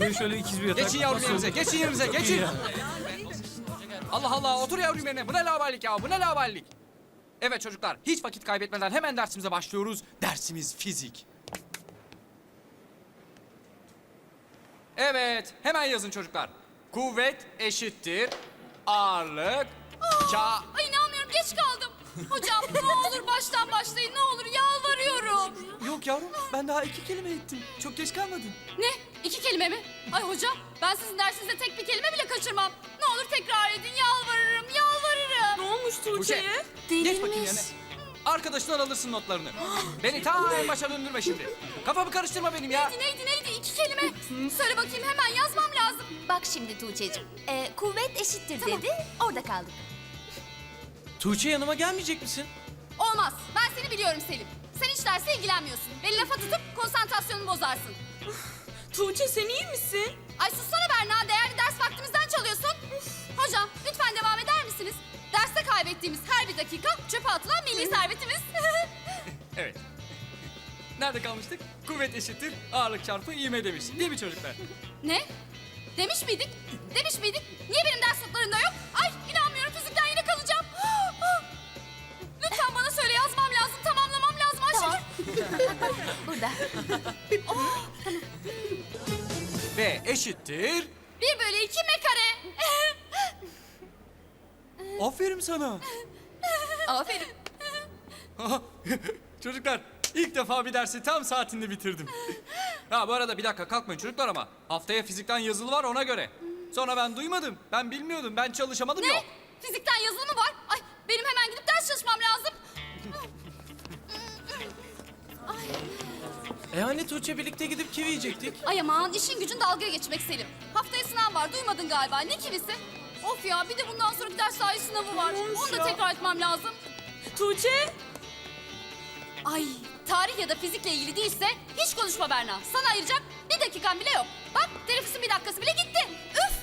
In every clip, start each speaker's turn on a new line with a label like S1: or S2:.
S1: Böyle şöyle ikiz bir yatak.
S2: Geçin yavrum yerinize, geçin yerinize, geçin. Allah Allah, otur yavrum yerine. Bu ne lavallik ya, bu ne lavallik? Evet çocuklar, hiç vakit kaybetmeden hemen dersimize başlıyoruz. Dersimiz fizik. Evet, hemen yazın çocuklar. Kuvvet eşittir ağırlık ka...
S3: Ay inanmıyorum geç kaldım. Hocam ne olur baştan başlayın ne olur yalvarıyorum.
S2: Yok yavrum, ben daha iki kelime ettim. Çok geç kalmadın.
S3: Ne? İki kelime mi? Ay hocam ben sizin dersinizde tek bir kelime bile kaçırmam. Ne olur tekrar edin yalvarırım yalvarırım.
S4: Ne olmuş Tuğçe'ye?
S2: Geç bakayım yana. Arkadaşından alırsın notlarını. Beni ta en başa döndürme şimdi. Kafamı karıştırma benim ya.
S3: Neydi neydi neydi iki kelime. Söyle bakayım hemen yazmam lazım.
S5: Bak şimdi Tuğçe'cim. Ee, kuvvet eşittir dedi. Orada kaldık.
S1: Tuğçe yanıma gelmeyecek misin?
S3: Olmaz ben seni biliyorum Selim. Sen hiç derse ilgilenmiyorsun. Beni lafa tutup konsantrasyonunu bozarsın.
S4: Tuğçe sen iyi misin?
S3: Ay sussana Berna değerli ders vaktimizden çalıyorsun. Hocam lütfen devam eder misiniz? Derste kaybettiğimiz her bir dakika çöpe atılan milli servetimiz.
S2: Evet. Nerede kalmıştık? Kuvvet eşittir ağırlık çarpı ivme demiş. Değil mi çocuklar?
S3: ne? Demiş miydik? Demiş miydik? Niye benim ders notlarımda yok? Ay inanmıyorum fizikten yine kalacağım. Lütfen bana söyle yazmam lazım, tamamlamam lazım Ayşegül.
S5: Tamam. Burada.
S2: Ve eşittir...
S3: Bir bölü iki m kare.
S2: Aferin sana.
S3: Aferin.
S2: Çocuklar ilk defa bir dersi tam saatinde bitirdim. Ha bu arada bir dakika kalkmayın çocuklar ama haftaya fizikten yazılı var ona göre. Sonra ben duymadım, ben bilmiyordum, ben çalışamadım
S3: Ne?
S2: yok.
S3: Fizikten yazılı mı var? Ay benim hemen gidip ders çalışmam lazım.
S1: E hani Tuğçe birlikte gidip kivi yiyecektik?
S3: Ay aman işin gücün dalga geçmek Selim. Haftaya sınav var duymadın galiba ne kivisi? Of ya bir de bundan sonraki ders sahi sınavı var. Onu da tekrar etmem lazım.
S4: Tuğçe?
S3: Ay tarih ya da fizikle ilgili değilse hiç konuşma Berna. Sana ayıracak bir dakikan bile yok. Bak teneffüsün bir dakikası bile gitti. Üf!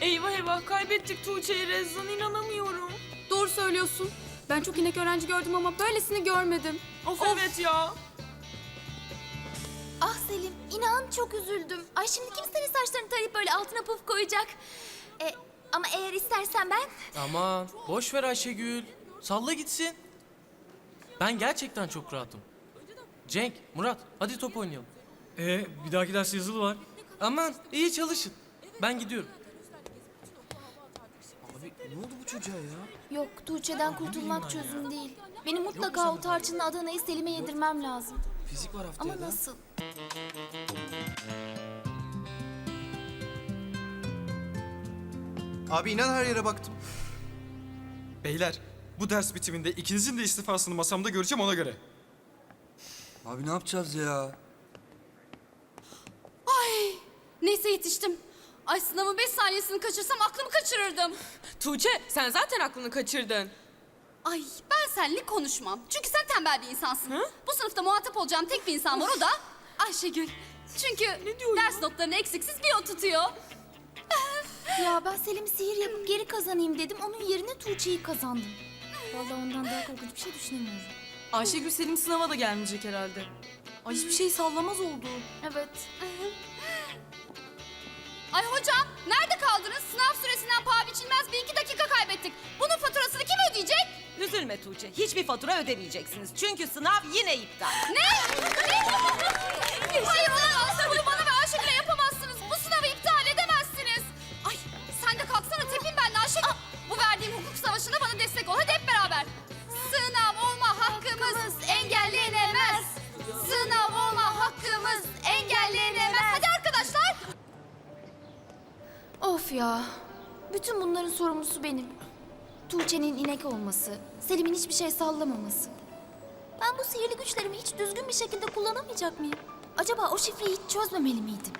S4: Eyvah eyvah kaybettik Tuğçe'yi Rezzan inanamıyorum.
S6: Doğru söylüyorsun. Ben çok inek öğrenci gördüm ama böylesini görmedim.
S4: Of, evet ya.
S5: Selim, inan çok üzüldüm. Ay şimdi kim senin saçlarını tarayıp böyle altına puf koyacak? E, ama eğer istersen ben...
S1: Aman boş ver Ayşegül. Salla gitsin. Ben gerçekten çok rahatım. Cenk, Murat hadi top oynayalım.
S7: Ee, bir dahaki ders yazılı var.
S1: Aman iyi çalışın. Ben gidiyorum.
S5: Yok, Tuğçe'den kurtulmak çözüm değil. Benim mutlaka o tarçınlı Adana'yı Selim'e yedirmem lazım.
S1: Fizik var haftaya
S5: Ama nasıl?
S8: Abi inan her yere baktım.
S9: Beyler, bu ders bitiminde ikinizin de istifasını masamda göreceğim ona göre.
S8: Abi ne yapacağız ya?
S3: Neyse yetiştim. Ay sınavın beş saniyesini kaçırsam aklımı kaçırırdım.
S4: Tuğçe sen zaten aklını kaçırdın.
S3: Ay ben seninle konuşmam. Çünkü sen tembel bir insansın. Bu sınıfta muhatap olacağım tek bir insan var o da Ayşegül. Çünkü ders notlarını eksiksiz bir o tutuyor.
S5: Ya ben Selim'i sihir yapıp geri kazanayım dedim. Onun yerine Tuğçe'yi kazandım. Vallahi ondan daha korkunç bir şey düşünemiyorum.
S4: Ayşegül Selim sınava da gelmeyecek herhalde. Ay hiçbir şey sallamaz oldu.
S5: Evet.
S3: Ay hocam nerede kaldınız? Sınav süresinden paha biçilmez bir iki dakika kaybettik. Bunun faturasını kim ödeyecek?
S10: Üzülme Tuğçe. Hiçbir fatura ödemeyeceksiniz. Çünkü sınav yine iptal.
S3: Hayır olamaz. Bunu bana ve Ayşegül'e yapamazsınız. Bu sınavı iptal edemezsiniz. Ay sen de kalksana tepin benimle Ayşegül. Bu verdiğim hukuk savaşında bana destek ol. Hadi hep beraber. Sınav olma hakkımız engellenemez. Sınav olma hakkımız engellenemez. Hadi arkadaşlar.
S5: Of ya. Bütün bunların sorumlusu benim. Tuğçe'nin inek olması, Selim'in hiçbir şey sallamaması. Ben bu sihirli güçlerimi hiç düzgün bir şekilde kullanamayacak mıyım? Acaba o şifreyi hiç çözmemeli miydim?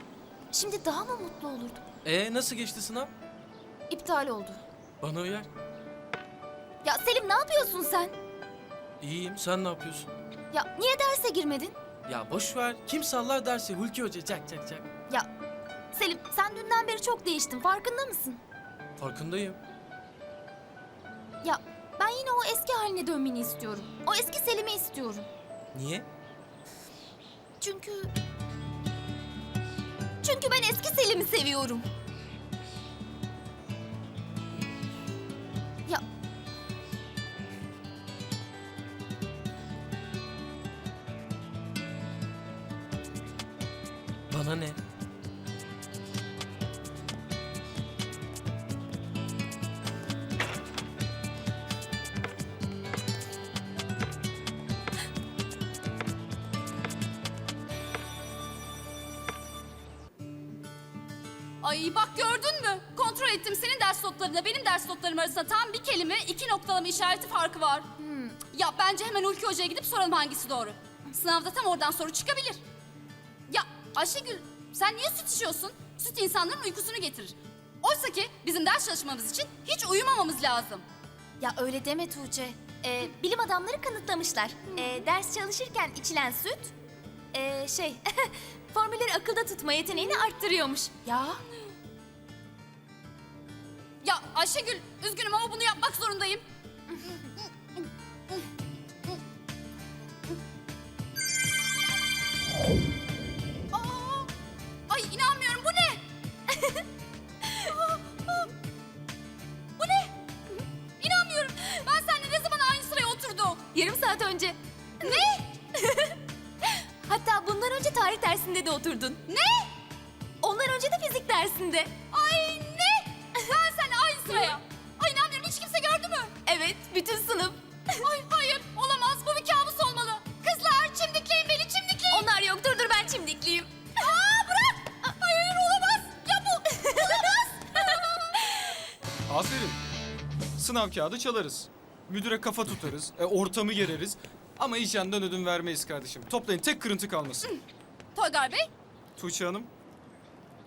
S5: Şimdi daha mı mutlu olurdum?
S1: E nasıl geçti sınav?
S5: İptal oldu.
S1: Bana uyar.
S5: Ya Selim ne yapıyorsun sen?
S1: İyiyim sen ne yapıyorsun?
S5: Ya niye derse girmedin?
S1: Ya boş ver. Kim sallar dersi Hulki Hoca çak çak çak.
S5: Ya Selim sen dünden beri çok değiştin farkında mısın?
S1: Farkındayım.
S5: Ya ben yine o eski haline dönmeni istiyorum. O eski Selim'i istiyorum.
S1: Niye?
S5: Çünkü... Çünkü ben eski Selim'i seviyorum. Ya
S1: Bana ne?
S3: Ay bak gördün mü? Kontrol ettim senin ders notlarıyla benim ders notlarım arasında tam bir kelime iki noktalama işareti farkı var. Ya bence hemen Hulki Hoca'ya gidip soralım hangisi doğru. Sınavda tam oradan soru çıkabilir. Ya Ayşegül sen niye süt içiyorsun? Süt insanların uykusunu getirir. Oysa ki bizim ders çalışmamız için hiç uyumamamız lazım.
S5: Ya öyle deme Tuğçe. Ee, bilim adamları kanıtlamışlar. Ee, ders çalışırken içilen süt, ee, şey, formülleri akılda tutma yeteneğini arttırıyormuş. Ya
S3: Ya Ayşegül üzgünüm ama bunu yapmak zorundayım. Aa, Ay inanmıyorum bu ne? bu ne? İnanmıyorum. Ben seninle ne zaman aynı sıraya oturduk?
S5: yarım saat önce.
S3: Ne?
S5: Hatta bundan önce tarih dersinde de oturdun.
S3: Ne?
S5: Ondan önce de fizik dersinde.
S3: Ay ne? Ben seninle aynı sıraya. Ay inanmıyorum hiç kimse gördü mü?
S5: Evet, bütün sınıf.
S3: Ay hayır olamaz bu bir kabus olmalı. Kızlar çimdikleyin beni çimdikleyin.
S5: Onlar yok, dur dur ben çimdikliyim.
S3: Aa bırak. Hayır olamaz. Ya bu olamaz.
S9: Aferin. Sınav kağıdı çalarız. Müdüre kafa tutarız. E, ortamı gereriz. Ama hijyenden ödün vermeyiz kardeşim. Toplayın tek kırıntı kalmasın.
S3: Toygar Bey
S9: Tuğçe Hanım.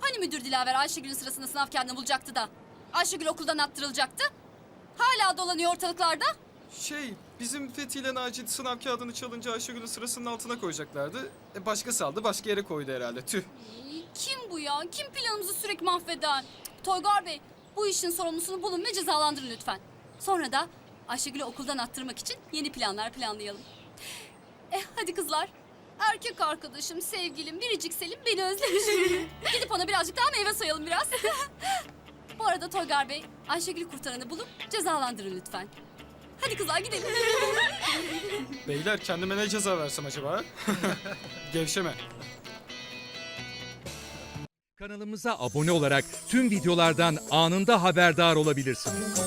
S3: hani müdür Dilaver Ayşegül'ün sırasında sınav kağıdını bulacaktı da Ayşegül okuldan attırılacaktı. Hala dolanıyor ortalıklarda.
S9: Şey, bizim Fethi ile Naci sınav kağıdını çalınca Ayşegül'ün sırasının altına koyacaklardı. E, başkası aldı, başka yere koydu herhalde. Tüh.
S3: Ay, Kim bu ya? Kim planımızı sürekli mahveden? Cık, Toygar Bey bu işin sorumlusunu bulun ve cezalandırın lütfen. Sonra da Ayşegül'ü okuldan attırmak için yeni planlar planlayalım. Eh hadi kızlar. Erkek arkadaşım, sevgilim, biricik Selim beni özlemiş. Gidip ona birazcık daha meyve soyalım biraz. Bu arada Toygar Bey, Ayşegül'ü kurtaranı bulup cezalandırın lütfen. Hadi kızlar gidelim.
S9: Beyler kendime ne ceza versem acaba? Gevşeme.
S11: Kanalımıza abone olarak tüm videolardan anında haberdar olabilirsiniz.